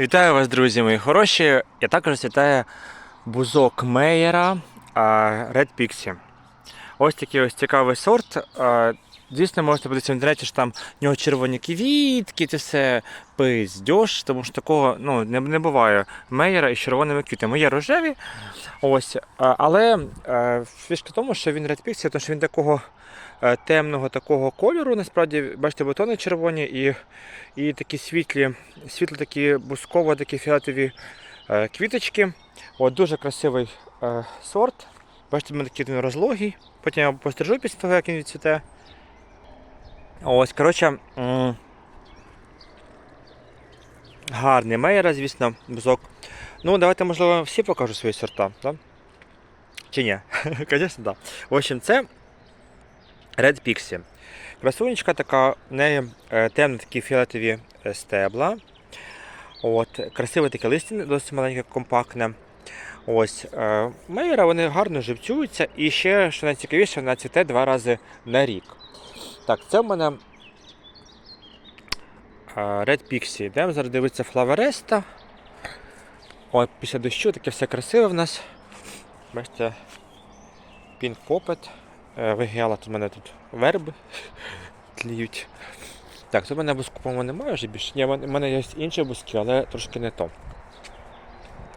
Вітаю вас, друзі мої хороші. Я також вітаю бузок Мейера Red Pixie. Ось такий ось цікавий сорт. Дійсно, можете подивитися в інтернеті, що там в нього червоні квітки, це все пиздьош, тому що такого ну, не, не буває Мейера із червоними квітами. Є рожеві, ось, але а, фішка в тому, що він Pixie, тому що він такого е, темного такого кольору, насправді, бачите, бутони червоні і, і такі світлі, світло такі бусково, такі фіолетові е, квіточки. От, дуже красивий е, сорт. Бачите, в такий розлогий. Потім я пострижу після того, як він відцвіте. Ось, коротше, гарний мейера, звісно, бузок. Ну, давайте, можливо, всі покажу свої сорта, да? Чи ні? Звісно, так. В общем, це Red Pixie. Красунечка така, в неї е, темно такі фіолетові е, стебла. От, красиве таке листя, досить маленьке, компактне. Ось, е, Мейера вони гарно живцюються і ще, що найцікавіше, вона цвіте два рази на рік. Так, це в мене е, Red Pixie. Йдемо зараз дивитися Флавереста. От, після дощу таке все красиве в нас. Бачите, Poppet. Е, Вигіала тут в мене тут верби тліють. Так, тут в мене буску, по-моєму, немає вже більше. Ні, в мене- є інші буски, але трошки не то.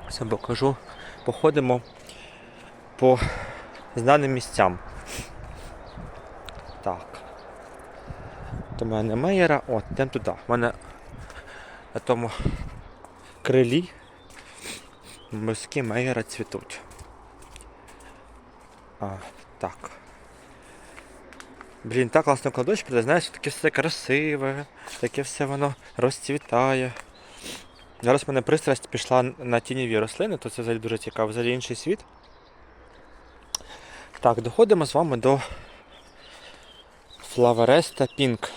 Все покажу. Походимо по знаним місцям. Так. До мене Мейера. От, йдемо туди. У мене на тому крилі буски Мейера цвітуть. А, так. Блін, так класно кладуть, прийде, знаєш, таке все красиве, таке все воно розцвітає. Зараз в мене пристрасть пішла на тіньові рослини, то це взагалі дуже цікаво, взагалі інший світ. Так, доходимо з вами до Флавереста Pink.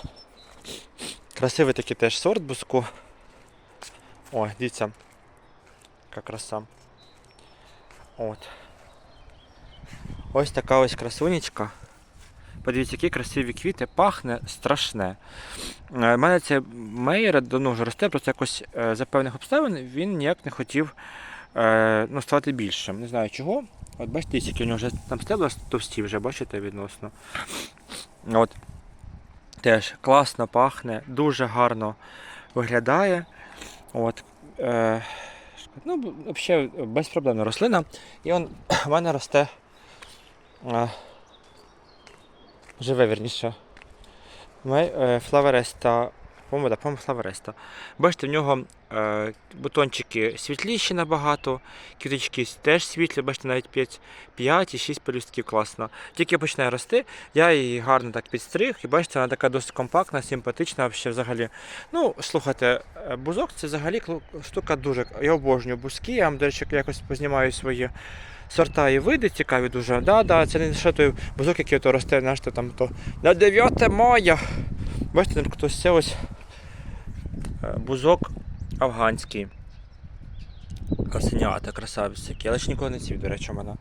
Красивий такий теж сорт буску. О, дивіться. Яка краса. От. Ось така ось красунечка. Подивіться, які красиві квіти, пахне страшне. У мене це мейер давно вже росте, просто якось е, за певних обставин він ніяк не хотів е, ну, ставати більшим. Не знаю чого. От бачите, які у нього вже там стебла товсті вже, бачите, відносно. От. Теж класно пахне, дуже гарно виглядає. От. Е, ну, взагалі безпроблемна рослина. І он в мене росте. Е, живе вірніше. Е, Флавереста. По-моєму, да, по-моєму, флавереста. Бачите, в нього е, бутончики світліші набагато, квіточки теж світлі, бачите, навіть 5, 5 і 6 пелюстків класно. Тільки починає рости, я її гарно так підстриг, і бачите, вона така досить компактна, симпатична взагалі. Ну, слухайте, е, бузок це взагалі штука дуже. Я обожнюю бузки, я вам, до речі, якось познімаю свої сорта і види цікаві дуже. Да, да, це не лише той бузок, який то росте, знаєш, то там то на 9 мая. Бачите, наприклад, ось це ось бузок афганський. Красенята, красавець який. Але ж ніколи не цвів, до речі, у мене.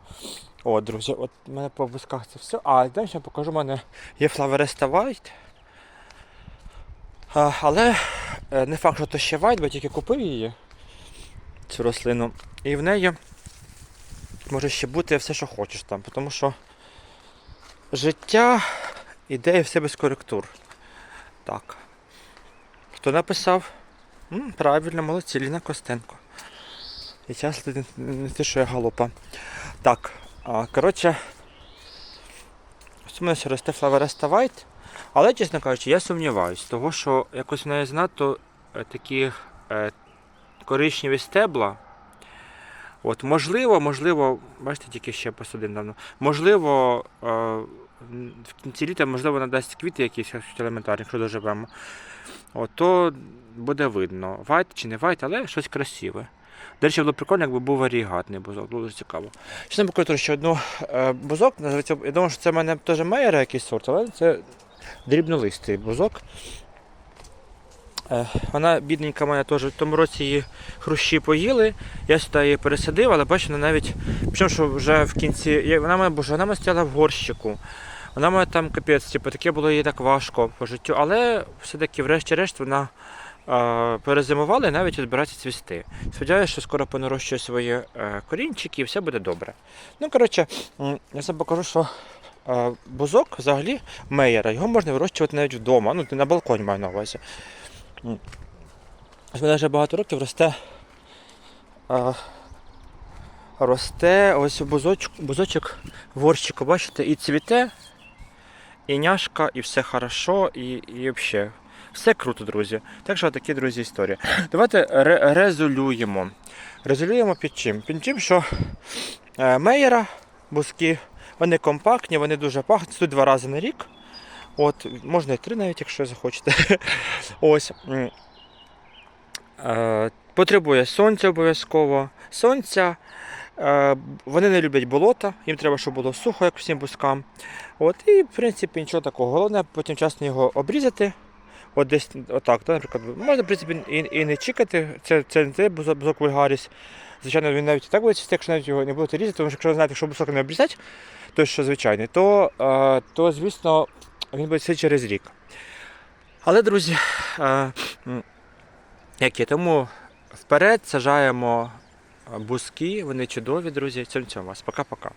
О, друзі, от у мене по бузках це все. А, далі я покажу, у мене є Флавереста White. А, але е, не факт, що то ще White, бо тільки купив її, цю рослину. І в неї може ще бути все, що хочеш там, тому що життя іде і все без коректур. Так. Хто написав? М, правильно, молодці, Ліна Костенко. І час не, те, що я галопа. Так, а, коротше, мене ще росте Флавереста White, але, чесно кажучи, я сумніваюсь, того що якось в неї занадто е, такі е, коричневі стебла. От, можливо, можливо, бачите, тільки ще посадив давно. Можливо, е, в кінці літа, можливо, надасть квіти якісь елементарні, якщо доживемо. От, то буде видно, вайт чи не вайт, але щось красиве. До речі, було прикольно, якби був варігатний бузок, було дуже цікаво. Ще не покажу ще одну е, бузок, я думаю, що це в мене теж Мейера якийсь сорт, але це дрібнолистий бузок. Е, Вона бідненька мене теж в тому році її хрущі поїли. Я сюди її пересадив, але бачу, вона навіть. Причому, що вже в кінці. Вона мене боже, вона стояла в горщику. Вона мене там капець, типу, таке було їй так важко по життю, але все-таки, врешті-решт, вона перезимували і навіть збираються цвісти. Сподіваюся, що скоро понарощує свої е, корінчики і все буде добре. Ну, коротше, я вам покажу, що е, бузок взагалі меєра, його можна вирощувати навіть вдома, ну на балконі маю на увазі. Ось мене вже багато років росте. е, Росте ось бузочок, бузочок ворщику, бачите, і цвіте, і няшка, і все хорошо, і, і взагалі. Все круто, друзі. Так що такі, друзі, історії. Давайте ре- резолюємо. Резолюємо під чим? Під чим, що е, меєра, бузки, вони компактні, вони дуже пахнуть, тут два рази на рік. От, можна і три навіть, якщо захочете. Ось. Е, потребує сонця обов'язково. Сонця. Е, Вони не люблять болота, їм треба, щоб було сухо, як всім бускам. От, і, в принципі, нічого такого. Головне потім часно його обрізати. От десь отак, да, наприклад, можна, в принципі, і, і не чекати. Це, це те бузок, вульгаріс. Звичайно, він навіть і так буде цвісти, якщо навіть його не будете різати, тому що якщо ви знаєте, що бузок не обрізати, той, що звичайний, то, е, то звісно, він буде все через рік. Але, друзі, е, тому вперед сажаємо бузки, вони чудові, друзі. Цьому вас. Пока-пока.